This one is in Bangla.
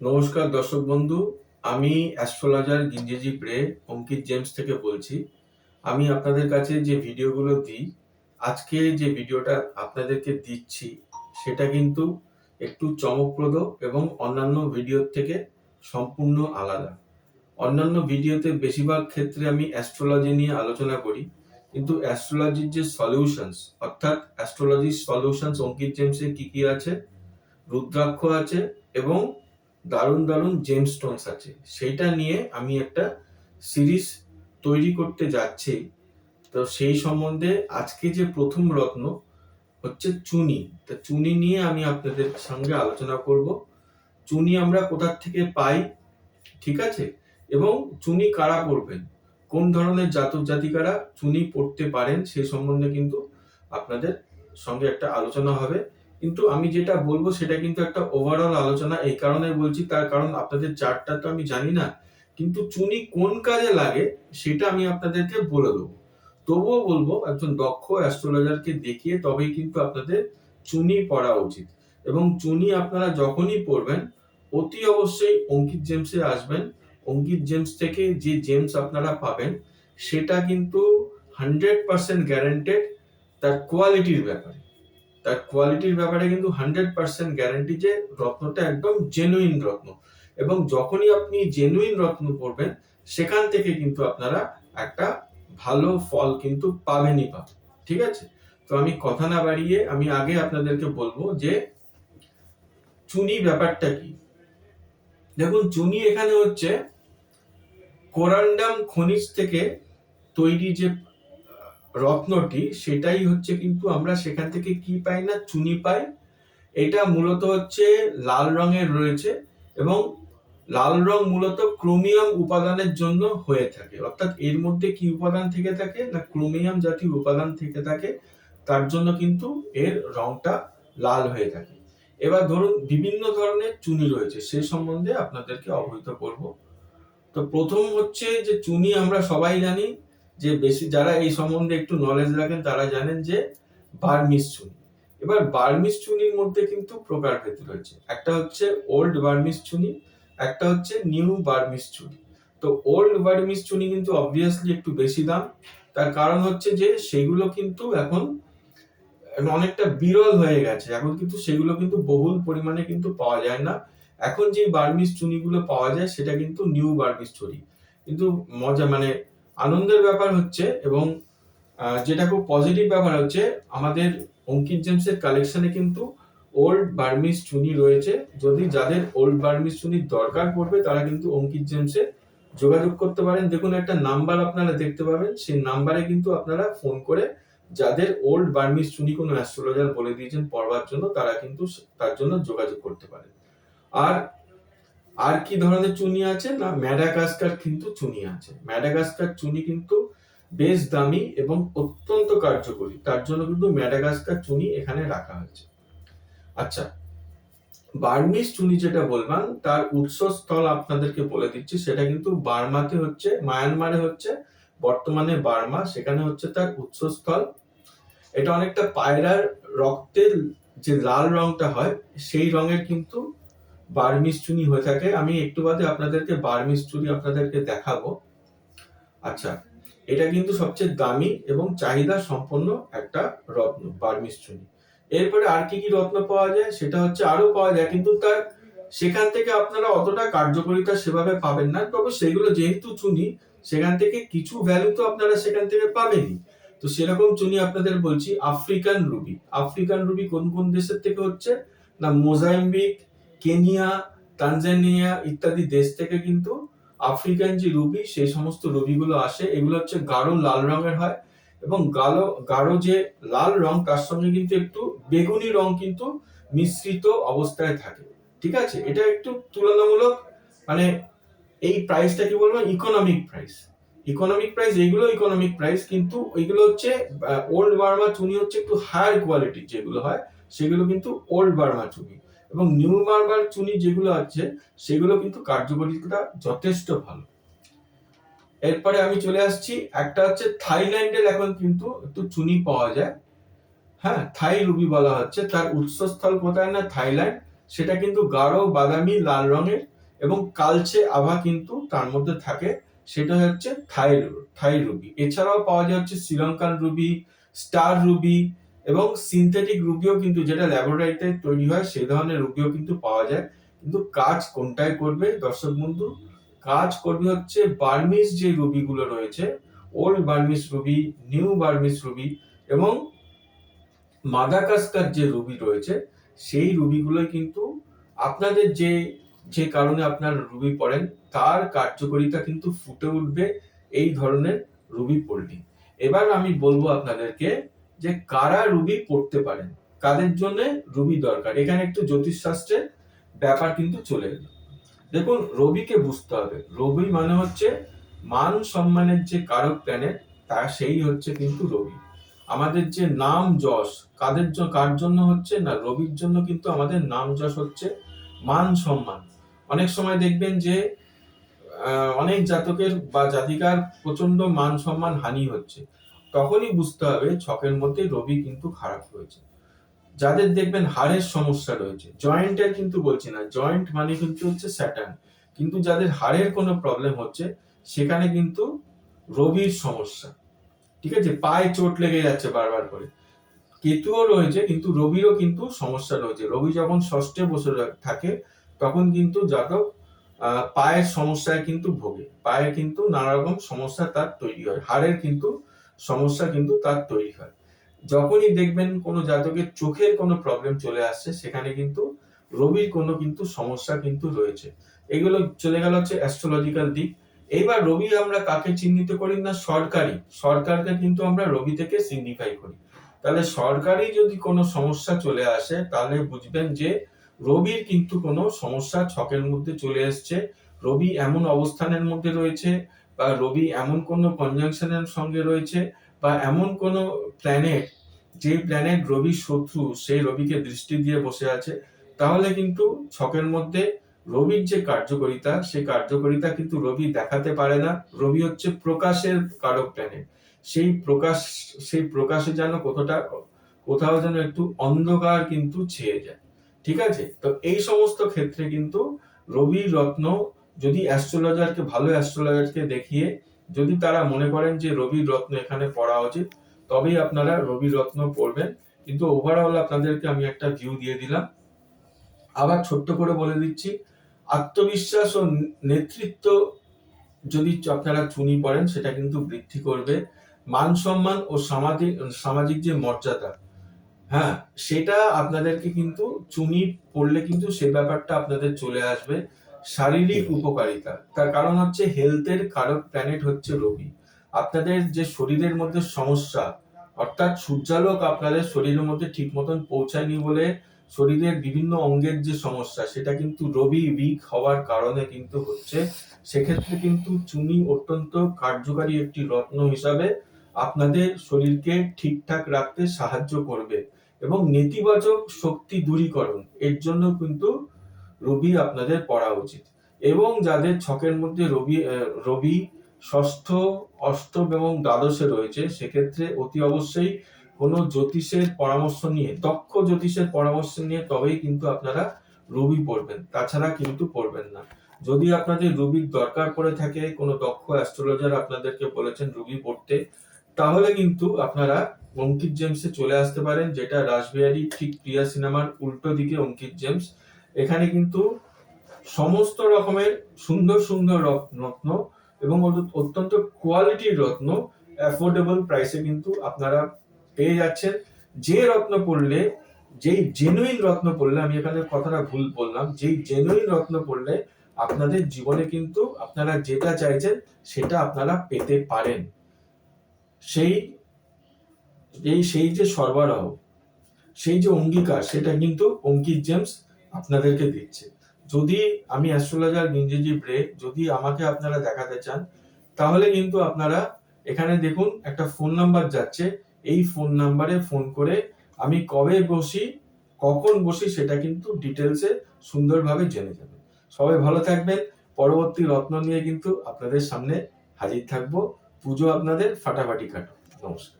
নমস্কার দর্শক বন্ধু, আমি অ্যাস্ট্রোলজার গিঞ্জেজি প্রে অঙ্কিত জেমস থেকে বলছি। আমি আপনাদের কাছে যে ভিডিওগুলো দিই, আজকে যে ভিডিওটা আপনাদেরকে দিচ্ছি, সেটা কিন্তু একটু চমকপ্রদ এবং অন্যান্য ভিডিওর থেকে সম্পূর্ণ আলাদা। অন্যান্য ভিডিওতে বেশিরভাগ ক্ষেত্রে আমি অ্যাস্ট্রোলজি নিয়ে আলোচনা করি, কিন্তু অ্যাস্ট্রোলজির যে সলিউশনস, অর্থাৎ অ্যাস্ট্রোলজির সলিউশনস অঙ্কিত জেমসে কি কি আছে, রুদ্রাক্ষ আছে এবং দারুণ দারুণ জেম স্টোনস আছে। সেইটা নিয়ে আমি একটা সিরিজ তৈরি করতে যাচ্ছি। তো সেই সম্বন্ধে আজকে যে প্রথম রত্ন হচ্ছে চুনি। তা চুনি নিয়ে আমি আপনাদের সঙ্গে আলোচনা করব। চুনি আমরা কোথার থেকে পাই, ঠিক আছে? এবং চুনি কারা পড়বেন? কোন ধরনের জাতক জাতিকারা চুনি পড়তে পারেন সেই সম্বন্ধে কিন্তু আপনাদের সঙ্গে একটা আলোচনা হবে। কিন্তু আমি যেটা বলব সেটা কিন্তু একটা ওভারঅল আলোচনা, এই কারণে বলছি, তার কারণ আপনাদের চার্টটা তো আমি জানি না, কিন্তু চুনি কোন কাজে লাগে সেটা আমি আপনাদেরকে বলে দেবো। তবুও বলব, একজন দক্ষ অ্যাস্ট্রোলজারকে দেখিয়ে তবেই কিন্তু আপনাদের চুনি পড়া উচিত। এবং চুনি আপনারা যখনই পড়বেন, অতি অবশ্যই অঙ্কিত জেমসে আসবেন। অঙ্কিত জেমস থেকে যে জেমস আপনারা পাবেন, সেটা কিন্তু হান্ড্রেড পার্সেন্ট গ্যারান্টেড তার কোয়ালিটির ব্যাপারে। তার কোয়ালিটির ব্যাপারে কিন্তু হান্ড্রেড পার্সেন্ট গ্যারান্টি যে রত্নটা একদম জেনুইন রত্ন। এবং যখনই আপনি জেনুইন রত্ন পড়বেন সেখান থেকে কিন্তু আপনারা একটা ভালো ফল কিন্তু পাবেনই পাবেন। ঠিক আছে? তো আমি কথা না বাড়িয়ে আমি আগে আপনাদেরকে বলব যে চুনি ব্যাপারটা কি? দেখুন, চুনি এখানে হচ্ছে কোরান্ডাম খনিজ থেকে তৈরি যে রত্নটি, সেটাই হচ্ছে কিন্তু আমরা সেখান থেকে কি পাই না? চুনি পাই। এটা মূলত হচ্ছে লাল রঙের রয়েছে এবং লাল রং মূলত ক্রোমিয়াম উপাদানের জন্য হয়ে থাকে। অর্থাৎ এর মধ্যে কি উপাদান থেকে থাকে না ক্রোমিয়াম জাতীয় উপাদান থেকে থাকে, তার জন্য কিন্তু এর রংটা লাল হয়ে থাকে। এবার ধরুন বিভিন্ন ধরনের চুনি রয়েছে, সে সম্বন্ধে আপনাদেরকে অবহিত করব। তো প্রথম হচ্ছে যে চুনি আমরা সবাই জানি যে বেশি যারা এই সম্বন্ধে একটু নলেজ রাখেন, তারা জানেন যে বার্মিস চুনি। এবার বার্মিস চুনির মধ্যে কিন্তু প্রকারভেদ রয়েছে। একটা হচ্ছে ওল্ড বার্মিস চুনি, একটা হচ্ছে নিউ বার্মিস চুনি। তো ওল্ড বার্মিস চুনি কিন্তু অবভিয়াসলি একটু বেশি দাম। তার কারণ হচ্ছে যে সেগুলো কিন্তু এখন অনেকটা বিরল হয়ে গেছে। এখন কিন্তু সেগুলো কিন্তু বহুল পরিমাণে কিন্তু পাওয়া যায় না। এখন যে বার্মিস চুনিগুলো পাওয়া যায়, সেটা কিন্তু নিউ বার্মিস চুনি। কিন্তু মজা মানে আনন্দের ব্যাপার হচ্ছে এবং যেটা খুব পজিটিভ ব্যাপার হচ্ছে, আমাদের অঙ্কিত জেমসের কালেকশনে কিন্তু ওল্ড বার্মিস চুনি রয়েছে। যদি যাদের ওল্ড বার্মিস চুনির দরকার পড়বে, তারা কিন্তু অঙ্কিত জেমসে যোগাযোগ করতে পারেন। দেখুন, একটা নাম্বার আপনারা দেখতে পাবেন। সেই নাম্বারে কিন্তু আপনারা ফোন করে যাদের ওল্ড বার্মিস চুনি কোনো অ্যাস্ট্রোলজার বলে দিয়েছেন পড়বার জন্য, তারা কিন্তু তার জন্য যোগাযোগ করতে পারেন। আর আর কি ধরনের চুনি আছে? না, ম্যাডাগাস্কার কিন্তু চুনি আছে। ম্যাডাগাস্কার চুনি কিন্তু বেশ দামি এবং অত্যন্ত কার্যকরী। তার জন্য কিন্তু ম্যাডাগাস্কার চুনি এখানে রাখা হয়েছে। আচ্ছা বার্মিস চুনি যেটা বললাম, তার উৎসস্থল আপনাদেরকে বলে দিচ্ছি। সেটা কিন্তু বার্মাতে হচ্ছে, মায়ানমারে হচ্ছে, বর্তমানে বার্মা। সেখানে হচ্ছে তার উৎসস্থল। এটা অনেকটা পায়রার রক্তের যে লাল রংটা হয়, সেই রঙের কিন্তু বার্মিস চুনি হয়ে থাকে। আমি একটু বাদে আপনাদেরকে বার্মিস চুনি আপনাদেরকে দেখাবো। আচ্ছা এটা কিন্তু সবচেয়ে দামি এবং চাহিদা সম্পন্ন একটা রত্ন বার্মিস চুনি। এরপরে আর কি কি রত্ন পাওয়া যায় সেটা হচ্ছে আরও পাওয়া যায়, কিন্তু তার সেখান থেকে আপনারা অতটা কার্যকারিতা সেভাবে পাবেন না। তবে সেগুলো যেহেতু চুনি, সেখান থেকে কিছু ভ্যালু তো আপনারা সেখান থেকে পাবেনই। তো সেরকম চুনি আপনাদের বলছি আফ্রিকান রুবি আফ্রিকান রুবি কোন কোন দেশের থেকে হচ্ছে? না মোজাইম্বিক কেনিয়া, তানজানিয়া ইত্যাদি দেশ থেকে কিন্তু আফ্রিকান যে রুবি, সেই সমস্ত রুবিগুলো আসে। এগুলো হচ্ছে গাঢ় লাল রঙের হয় এবং গালো গাঢ় যে লাল রং, তার সঙ্গে কিন্তু একটু বেগুনি রং কিন্তু মিশ্রিত অবস্থায় থাকে। ঠিক আছে? এটা একটু তুলনামূলক মানে এই প্রাইসটা কি বলব? ইকোনমিক প্রাইস ইকোনমিক প্রাইস এইগুলো ইকোনমিক প্রাইস কিন্তু ওইগুলো হচ্ছে ওল্ড বার্মা চুনি হচ্ছে একটু হায়ার কোয়ালিটির যেগুলো হয়, সেগুলো কিন্তু ওল্ড বার্মা চুনি। এবং নিউ বার্মার চুনি যেগুলো আছে, সেগুলো কিন্তু কার্যকরিতা যথেষ্ট ভালো। এরপরে আমি চলে আসছি, একটা হচ্ছে থাইল্যান্ডের এখন কিন্তু একটু চুনি পাওয়া যায়। হ্যাঁ থাই রুবি বলা হচ্ছে, তার উৎসস্থল কোথায় না থাইল্যান্ড, সেটা কিন্তু গাঢ়, বাদামি, লাল রঙের এবং কালচে আভা কিন্তু তার মধ্যে থাকে, সেটা হচ্ছে থাই থাই রুবি। এছাড়াও পাওয়া যায় Sri Lankan ruby, star ruby এবং সিনথেটিক রুবিও কিন্তু যেটা ল্যাবরেটরিতে তৈরি হয় সেই ধরনের রুবিও কিন্তু পাওয়া যায়। কিন্তু কাজ কোনটায় করবে? দর্শক বন্ধু, কাজ করবে হচ্ছে বার্মিস যে রুবিগুলো রয়েছে old Burmese ruby new Burmese ruby এবং মাদাকাস্কার যে রুবি রয়েছে, সেই রুবিগুলোই কিন্তু আপনাদের যে যে কারণে আপনার রুবি পড়েন, তার কার্যকারিতা কিন্তু ফুটে উঠবে এই ধরনের রুবি পড়লে এবার আমি বলব আপনাদেরকে যে কারা রুবি পড়তে পারেন, কাদের জন্য রুবি দরকার? এখানে একটু জ্যোতিষশাস্ত্রের ব্যাপার কিন্তু চলে এলো। দেখুন, রবিকে বুঝতে হবে। রবি মানে হচ্ছে মান সম্মানের যে কারক প্ল্যানেট তা সেই হচ্ছে কিন্তু রবি। আমাদের যে নাম যশ, কাদের কার জন্য হচ্ছে? না, রবির জন্য কিন্তু আমাদের নাম যশ হচ্ছে মান সম্মান। অনেক সময় দেখবেন যে অনেক জাতকের বা জাতিকার প্রচণ্ড মান সম্মান হানি হচ্ছে। তখনই বুঝতে হবে ছকের মধ্যে রবি কিন্তু খারাপ হয়েছে যাদের দেখবেন হাড়ের সমস্যা রয়েছে। জয়েন্টের কিন্তু বলছি না, জয়েন্ট মানে কিন্তু হচ্ছে স্যাটার্ন। কিন্তু যাদের হাড়ের কোনো প্রবলেম হচ্ছে, সেখানে কিন্তু রবির সমস্যা। ঠিক আছে? পায়ে চোট লেগে যাচ্ছে বারবার করে। কেতুও রয়েছে, কিন্তু রবিরও কিন্তু সমস্যা রয়েছে। রবি যখন ষষ্ঠে বসে থাকে, তখন কিন্তু জাতক পায়ের সমস্যায় কিন্তু ভোগে। পায়ে কিন্তু নানা রকম সমস্যা তার তৈরি হয়। হাড়ের কিন্তু সমস্যা কিন্তু তার তৈরি হয়। যখনই দেখবেন কোনো জাতকের চোখের কোনো প্রবলেম চলে আসছে, সেখানে কিন্তু রবির কোনো কিন্তু সমস্যা কিন্তু রয়েছে। এগুলো চলে গেল হচ্ছে অ্যাস্ট্রোলজিক্যাল দিক। এইবার রবি আমরা কাকে চিহ্নিত করি না? সরকারি সরকারকে কিন্তু আমরা রবি থেকে সিগনিফাই করি। তাহলে সরকারি যদি কোনো সমস্যা চলে আসে, তাহলে বুঝবেন যে রবির কিন্তু কোনো সমস্যা ছকের মধ্যে চলে এসছে। রবি এমন অবস্থানের মধ্যে রয়েছে বা রবি এমন কোনো কনজাংশনের সঙ্গে রয়েছে বা এমন কোনো প্ল্যানেট যে প্ল্যানেট রবির শত্রু সেই রবিকে দৃষ্টি দিয়ে বসে আছে, তাহলে কিন্তু ছকের মধ্যে রবির যে কার্যকারিতা, সেই কার্যকারিতা কিন্তু রবি দেখাতে পারে না। রবি হচ্ছে প্রকাশের কারক প্ল্যানেট সেই প্রকাশ, সেই প্রকাশে যেন কতটা, কোথাও যেন একটু অন্ধকার কিন্তু ছেয়ে যায়। ঠিক আছে? তো এই সমস্ত ক্ষেত্রে কিন্তু রবি রত্ন যদি অ্যাস্ট্রোলজারকে ভালো অ্যাস্ট্রোলজারকে দেখিয়ে যদি তারা মনে করেন যে রবি রত্ন এখানে পড়া উচিত, তবেই আপনারা রবি রত্ন পড়বেন। কিন্তু ওভারঅল আপনাদেরকে আমি একটা ভিউ দিয়ে দিলাম। আবার ছোট্ট করে বলে দিচ্ছি, আত্মবিশ্বাস ও নেতৃত্ব যদি আপনারা চুনি পড়েন, সেটা কিন্তু বৃদ্ধি করবে। মান সম্মান ও সামাজিক সামাজিক যে মর্যাদা হ্যাঁ সেটা আপনাদেরকে কিন্তু চুনি পড়লে কিন্তু সে ব্যাপারটা আপনাদের চলে আসবে। শারীরিক উপকারিতা। তার কারণ হচ্ছে হেলথের কারক প্ল্যানেট হচ্ছে রবি। আপনাদের যে শরীরের মধ্যে সমস্যা অর্থাৎ সূর্যালোক আপনাদের শরীরের মধ্যে ঠিক মতন পৌঁছায়নি বলে শরীরের বিভিন্ন অঙ্গের যে সমস্যা সেটা কিন্তু রবি উইক হওয়ার কারণে কিন্তু হচ্ছে। সেক্ষেত্রে কিন্তু চুনি অত্যন্ত কার্যকারী একটি রত্ন হিসাবে আপনাদের শরীরকে ঠিকঠাক রাখতে সাহায্য করবে এবং নেতিবাচক শক্তি দূরীকরণ এর জন্য কিন্তু রবি আপনাদের পড়া উচিত। এবং যাদের ছকের মধ্যে রবি রবি ষষ্ঠ, অষ্টম এবং দ্বাদশে রয়েছে, সেক্ষেত্রে অতি অবশ্যই কোনো জ্যোতিষের পরামর্শ নিয়ে, দক্ষ জ্যোতিষের পরামর্শ নিয়ে তবেই কিন্তু আপনারা রবি পড়বেন। তাছাড়া কিন্তু পড়বেন না। যদি আপনাদের রুবির দরকার পড়ে থাকে, কোনো দক্ষ অ্যাস্ট্রোলজার আপনাদেরকে বলেছেন রুবি পড়তে, তাহলে কিন্তু আপনারা অঙ্কিত জেমসে চলে আসতে পারেন, যেটা রাসবিহারী ঠিক প্রিয়া সিনেমার উল্টো দিকে অঙ্কিত জেমস। এখানে কিন্তু সমস্ত রকমের সুন্দর সুন্দর রত- রত্ন এবং অত্যন্ত কোয়ালিটির রত্ন অ্যাফোর্ডেবল প্রাইসে কিন্তু আপনারা পেয়ে যাচ্ছেন। যে রত্ন পড়লে, যেই জেনুইন রত্ন পড়লে, আমি এখানে কথাটা ভুল বললাম, যেই জেনুইন রত্ন পড়লে আপনাদের জীবনে কিন্তু আপনারা যেটা চাইছেন সেটা আপনারা পেতে পারেন। সেই, এই, সেই যে সরবরাহ, সেই যে অঙ্গীকার, সেটা কিন্তু অঙ্কিত জেমস আপনাদেরকে দিচ্ছে। যদি আমি অ্যাস্ট্রোলজার গিঞ্জিজি ব্রে যদি আমাকে আপনারা দেখাতে চান, তাহলে কিন্তু আপনারা এখানে দেখুন একটা ফোন নাম্বার যাচ্ছে। এই ফোন নাম্বারে ফোন করে আমি কবে বসি, কখন বসি সেটা কিন্তু ডিটেলসে সুন্দরভাবে জেনে যাবেন সবাই ভালো থাকবেন। পরবর্তী রত্ন নিয়ে কিন্তু আপনাদের সামনে হাজির থাকব। পুজো আপনাদের ফাটাফাটি কাটো নমস্কার।